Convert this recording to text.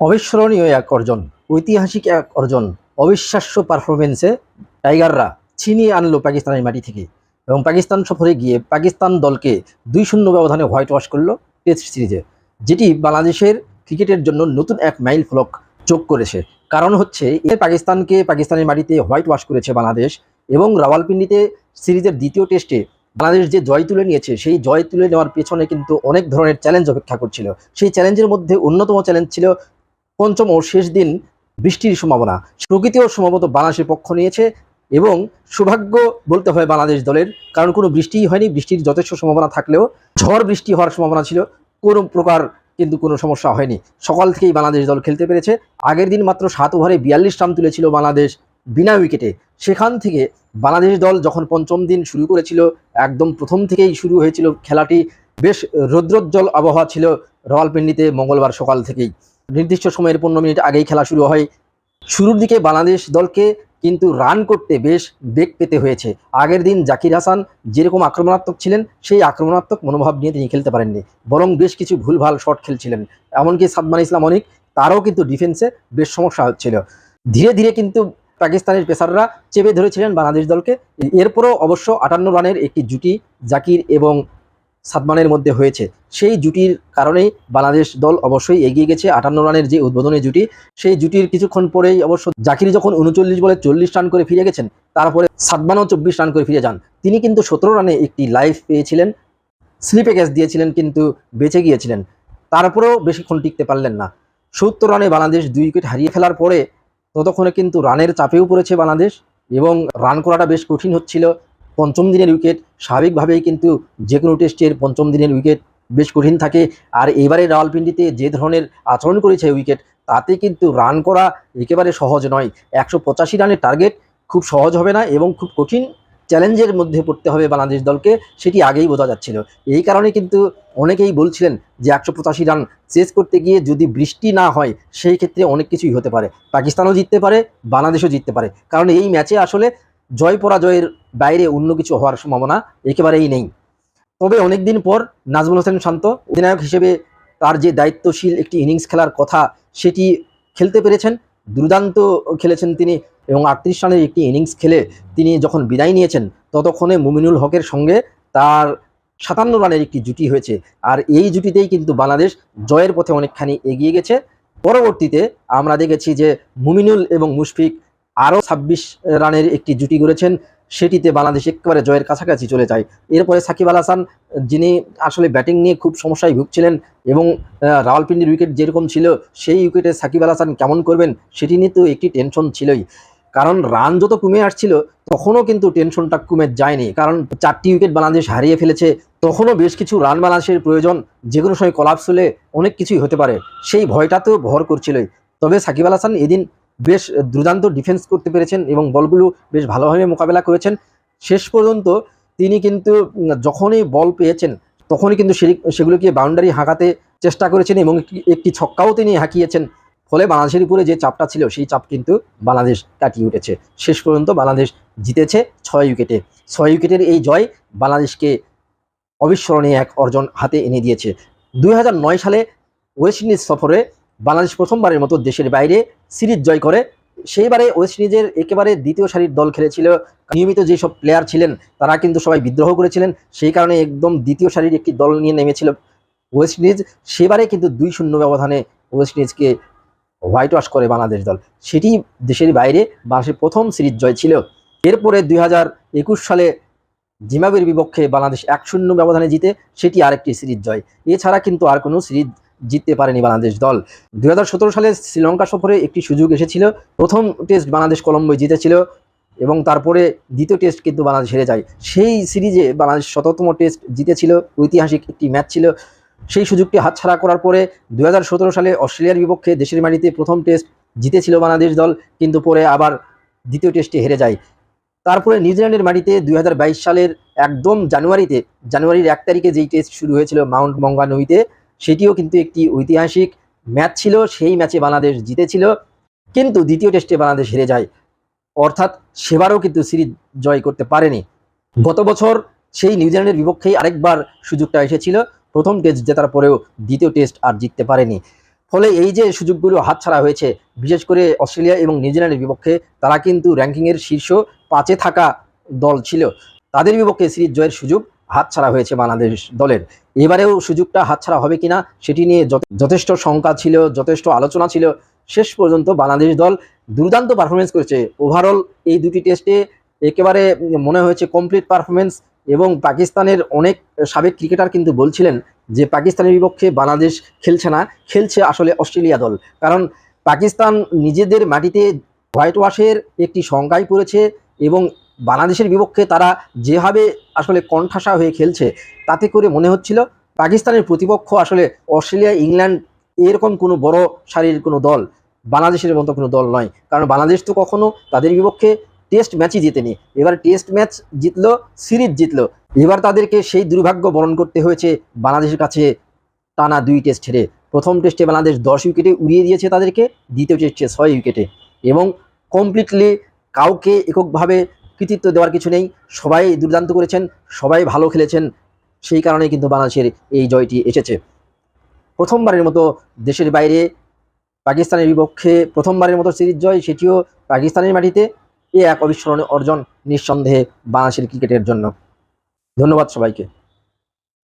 অবিস্মরণীয় এক অর্জন, ঐতিহাসিক এক অর্জন, অবিশ্বাস্য পারফরমেন্সে টাইগাররা ছিনিয়ে আনলো পাকিস্তানের মাটি থেকে এবং পাকিস্তান সফরে গিয়ে পাকিস্তান দলকে দুই শূন্য ব্যবধানে হোয়াইট ওয়াশ করল টেস্ট সিরিজে যেটি বাংলাদেশের ক্রিকেটের জন্য নতুন এক মাইল ফলক যোগ করেছে। কারণ হচ্ছে, এ পাকিস্তানকে পাকিস্তানের মাটিতে হোয়াইট ওয়াশ করেছে বাংলাদেশ এবং রাওয়ালপিন্ডিতে সিরিজের দ্বিতীয় টেস্টে বাংলাদেশ যে জয় তুলে নিয়েছে, সেই জয় তুলে নেওয়ার পেছনে কিন্তু অনেক ধরনের চ্যালেঞ্জ অপেক্ষা করছিল। সেই চ্যালেঞ্জের মধ্যে অন্যতম চ্যালেঞ্জ ছিল পঞ্চম ও শেষ দিন বৃষ্টির সম্ভাবনা। প্রকৃতিও সম্ভবত বাংলাদেশের পক্ষ নিয়েছে এবং সৌভাগ্য বলতে হয় বাংলাদেশ দলের, কারণ কোনো বৃষ্টিই হয়নি, বৃষ্টির যথেষ্ট সম্ভাবনা থাকলেও ঝড় বৃষ্টি হওয়ার সম্ভাবনা ছিল, কোনো প্রকার কিন্তু কোনো সমস্যা হয়নি। সকাল থেকেই বাংলাদেশ দল খেলতে পেরেছে। আগের দিন মাত্র সাত ওভারে বিয়াল্লিশ রান তুলেছিল বাংলাদেশ বিনা উইকেটে। সেখান থেকে বাংলাদেশ দল যখন পঞ্চম দিন শুরু করেছিল, একদম প্রথম থেকেই শুরু হয়েছিল খেলাটি, বেশ রৌদ্রোজ্জ্বল আবহাওয়া ছিল রাওয়ালপিন্ডিতে মঙ্গলবার সকাল থেকেই। নির্দিষ্ট সময়ের পনেরো মিনিট আগেই খেলা শুরু হয়। শুরুর দিকে বাংলাদেশ দলকে কিন্তু রান করতে বেশ বেগ পেতে হয়েছে। আগের দিন জাকির হাসান যেরকম আক্রমণাত্মক ছিলেন, সেই আক্রমণাত্মক মনোভাব নিয়ে তিনি খেলতে পারেননি। বরং বেশ কিছু ভুলভাল শট খেলছিলেন। এমনকি সাদমান ইসলাম অনিক, তারও কিন্তু ডিফেন্সে বেশ সমস্যা হচ্ছিল। ধীরে ধীরে কিন্তু পাকিস্তানের পেসাররা চেপে ধরেছিলেন বাংলাদেশ দলকে। এরপরও অবশ্য আটান্ন রানের একটি জুটি জাকির এবং সাদমানের মধ্যে হয়েছে। সেই জুটির কারণেই বাংলাদেশ দল অবশ্যই এগিয়ে গেছে। আটান্ন রানের যে উদ্বোধনী জুটি, সেই জুটির কিছুক্ষণ পরেই অবশ্য জাকির যখন উনচল্লিশ বলে চল্লিশ রান করে ফিরে গেছেন, তারপরে সাদমানও চব্বিশ রান করে ফিরে যান। তিনি কিন্তু সতেরো রানে একটি লাইফ পেয়েছিলেন, স্লিপে ক্যাচ দিয়েছিলেন কিন্তু বেঁচে গিয়েছিলেন। তারপরেও বেশিক্ষণ টিকতে পারলেন না। সত্তর রানে বাংলাদেশ দুই উইকেট হারিয়ে ফেলার পরে ততক্ষণে কিন্তু রানের চাপেও পড়েছে বাংলাদেশ এবং রান করাটা বেশ কঠিন হচ্ছিল। পঞ্চম দিনের উইকেট স্বাভাবিকভাবেই কিন্তু যে কোনো টেস্টের পঞ্চম দিনের উইকেট বেশ কঠিন থাকে। আর এবারে রাওয়ালপিন্ডিতে যে ধরনের আচরণ করেছে উইকেট তাতে কিন্তু রান করা একেবারে সহজ নয়। একশো পঁচাশি রানের টার্গেট খুব সহজ হবে না এবং খুব কঠিন চ্যালেঞ্জের মধ্যে পড়তে হবে বাংলাদেশ দলকে, সেটি আগেই বোঝা যাচ্ছিল। এই কারণে কিন্তু অনেকেই বলছিলেন যে একশো পঁচাশি রান চেস করতে গিয়ে যদি বৃষ্টি না হয়, সেই ক্ষেত্রে অনেক কিছুই হতে পারে। পাকিস্তানও জিততে পারে, বাংলাদেশও জিততে পারে। কারণ এই ম্যাচে আসলে জয় পরাজয়ের বাইরে অন্য কিছু হওয়ার সম্ভাবনা একেবারেই নেই। তবে অনেকদিন পর নাজমুল হোসেন শান্ত অধিনায়ক হিসেবে তার যে দায়িত্বশীল একটি ইনিংস খেলার কথা সেটি খেলতে পেরেছেন, দুর্দান্ত খেলেছেন তিনি এবং আটত্রিশ রানের একটি ইনিংস খেলে তিনি যখন বিদায় নিয়েছেন ততক্ষণে মুমিনুল হকের সঙ্গে তার সাতান্ন রানের একটি জুটি হয়েছে। আর এই জুটিতেই কিন্তু বাংলাদেশ জয়ের পথে অনেকখানি এগিয়ে গেছে। পরবর্তীতে আমরা দেখেছি যে মুমিনুল এবং মুশফিক আরও ছাব্বিশ রানের একটি জুটি গড়েছেন, সেটিতে বাংলাদেশ একেবারে জয়ের কাছাকাছি চলে যায়। এরপরে সাকিব আল হাসান, যিনি আসলে ব্যাটিং নিয়ে খুব সমস্যায় ভুগছিলেন এবং রাওয়ালপিন্ডির উইকেট যেরকম ছিল, সেই উইকেটে সাকিব আল হাসান কেমন করবেন, সেটি নিয়ে তো একটি টেনশন ছিলই। কারণ রান যত কমে আসছিল, তখনও কিন্তু টেনশনটা কমে যায়নি। কারণ চারটি উইকেট বাংলাদেশ হারিয়ে ফেলেছে, তখনও বেশ কিছু রান বাংলাদেশের প্রয়োজন, যে কোনো সময় কলাপস হলে অনেক কিছুই হতে পারে। সেই ভয়টা তো ভর করছিলই। তবে সাকিব আল হাসান এদিন বেশ দুর্দান্ত ডিফেন্স করতে পেরেছেন এবং বলগুলো বেশ ভালোভাবে মোকাবেলা করেছেন। শেষ পর্যন্ত তিনি কিন্তু যখনই বল পেয়েছেন, তখনই কিন্তু সেগুলোকে বাউন্ডারি হাঁকাতে চেষ্টা করেছেন এবং একটি- একটি ছক্কাও তিনি হাঁকিয়েছেন। ফলে বাংলাদেশের উপরে যে চাপটা ছিল, সেই চাপ কিন্তু বাংলাদেশ কাটিয়ে উঠেছে। শেষ পর্যন্ত বাংলাদেশ জিতেছে ছয় উইকেটে ছয় উইকেটের এই জয় বাংলাদেশকে অবিস্মরণীয় এক অর্জন হাতে এনে দিয়েছে। দু হাজার নয় সালে ওয়েস্ট ইন্ডিজ সফরে বাংলাদেশ প্রথমবারের মতো দেশের বাইরে সিরিজ জয় করে। সেইবারে ওয়েস্ট ইন্ডিজের একেবারে দ্বিতীয় সারির দল খেলেছিল। নিয়মিত যেসব প্লেয়ার ছিলেন, তারা কিন্তু সবাই বিদ্রোহ করেছিলেন। সেই কারণে একদম দ্বিতীয় সারির একটি দল নিয়ে নেমেছিল ওয়েস্ট ইন্ডিজ। সেবারে কিন্তু দুই শূন্য ব্যবধানে ওয়েস্ট ইন্ডিজকে হোয়াইট ওয়াশ করে বাংলাদেশ দল। সেটি দেশের বাইরে বাংলাদেশের প্রথম সিরিজ জয় ছিল। এরপরে দুই হাজার একুশ সালে জিম্বাবুয়ের বিপক্ষে বাংলাদেশ এক শূন্য ব্যবধানে জিতে, সেটি আরেকটি সিরিজ জয়। এছাড়া কিন্তু আর কোনো সিরিজ জিততে পারেনি বাংলাদেশ দল। দু হাজার সতেরো সালে শ্রীলঙ্কা সফরে একটি সুযোগ এসেছিল। প্রথম টেস্ট বাংলাদেশ কলম্বোয় জিতেছিল এবং তারপরে দ্বিতীয় টেস্ট কিন্তু বাংলাদেশ হেরে যায়। সেই সিরিজে বাংলাদেশ শততম টেস্ট জিতেছিল। ঐতিহাসিক একটি ম্যাচ ছিল। সেই সুযোগটি হাতছাড়া করার পরে দুই হাজার সতেরো সালে অস্ট্রেলিয়ার বিপক্ষে দেশের মাটিতে প্রথম টেস্ট জিতেছিল বাংলাদেশ দল, কিন্তু পরে আবার দ্বিতীয় টেস্টে হেরে যায়। তারপরে নিউজিল্যান্ডের মাটিতে দুই হাজার বাইশ সালের একদম জানুয়ারিতে, জানুয়ারির এক তারিখে যেই টেস্ট শুরু হয়েছিল মাউন্ট মঙ্গানুইতে সেটিও কিন্তু একটি ঐতিহাসিক ম্যাচ ছিল, সেই ম্যাচে বাংলাদেশ জিতেছিল। কিন্তু দ্বিতীয় টেস্টে বাংলাদেশ হেরে যায়। অর্থাৎ সেবারও কিন্তু সিরিজ জয় করতে পারেনি। গত বছর সেই নিউজিল্যান্ডের বিপক্ষেই আরেকবার সুযোগটা এসেছিল। প্রথম টেস্ট জেতার পরেও দ্বিতীয় টেস্ট আর জিততে পারেনি। ফলে এই যে সুযোগগুলো হাতছাড়া হয়েছে, বিশেষ করে অস্ট্রেলিয়া এবং নিউজিল্যান্ডের বিপক্ষে, তারা কিন্তু র্যাঙ্কিংয়ের শীর্ষ পাঁচে থাকা দল ছিল। তাদের বিপক্ষে সিরিজ জয়ের সুযোগ হাতছাড়া হয়েছে বাংলাদেশ দলের। এবারেও সুযোগটা হাতছাড়া হবে কিনা সেটি নিয়ে যথে- যথেষ্ট শঙ্কা ছিল, যথেষ্ট আলোচনা ছিল। শেষ পর্যন্ত বাংলাদেশ দল দুর্দান্ত পারফরমেন্স করেছে। ওভারঅল এই দুটি টেস্টে একেবারে মনে হয়েছে কমপ্লিট পারফরমেন্স এবং পাকিস্তানের অনেক সাবেক ক্রিকেটার কিন্তু বলছিলেন যে পাকিস্তানের বিপক্ষে বাংলাদেশ খেলছে না, খেলছে আসলে অস্ট্রেলিয়া দল। কারণ পাকিস্তান নিজেদের মাটিতে হোয়াইট ওয়াশের একটি শঙ্কায় পড়েছে এবং বাংলাদেশের বিপক্ষে তারা যেভাবে আসলে কণ্ঠাসা হয়ে খেলছে, তাতে করে মনে হচ্ছিল পাকিস্তানের প্রতিপক্ষ আসলে অস্ট্রেলিয়া, ইংল্যান্ড এরকম কোনো বড় সারির কোনো দল, বাংলাদেশের মতো কোনো দল নয়। কারণ বাংলাদেশ তো কখনো তাদের বিপক্ষে টেস্ট ম্যাচই জিতেনি। এবার টেস্ট ম্যাচ জিতলো, সিরিজ জিতলো। এবার তাদেরকে সেই দুর্ভাগ্য বরণ করতে হয়েছে বাংলাদেশের কাছে টানা দুই টেস্ট হেরে। প্রথম টেস্টে বাংলাদেশ দশ উইকেটে উড়িয়ে দিয়েছে তাদেরকে, দ্বিতীয় টেস্টে ছয় উইকেটে। এবং কমপ্লিটলি কাউকে এককভাবে কৃতিত্ব দেওয়ার কিছু নেই। সবাই দুর্দান্ত করেছেন, সবাই ভালো খেলেছেন। সেই কারণে কিন্তু বাংলাদেশের এই জয়টি এসেছে। প্রথমবারের মতো দেশের বাইরে পাকিস্তানের বিপক্ষে প্রথমবারের মতো সিরিজ জয়, সেটিও পাকিস্তানের মাটিতে এ এক অবিস্মরণীয় অর্জন নিঃসন্দেহে বাংলাদেশের ক্রিকেটের জন্য। ধন্যবাদ সবাইকে।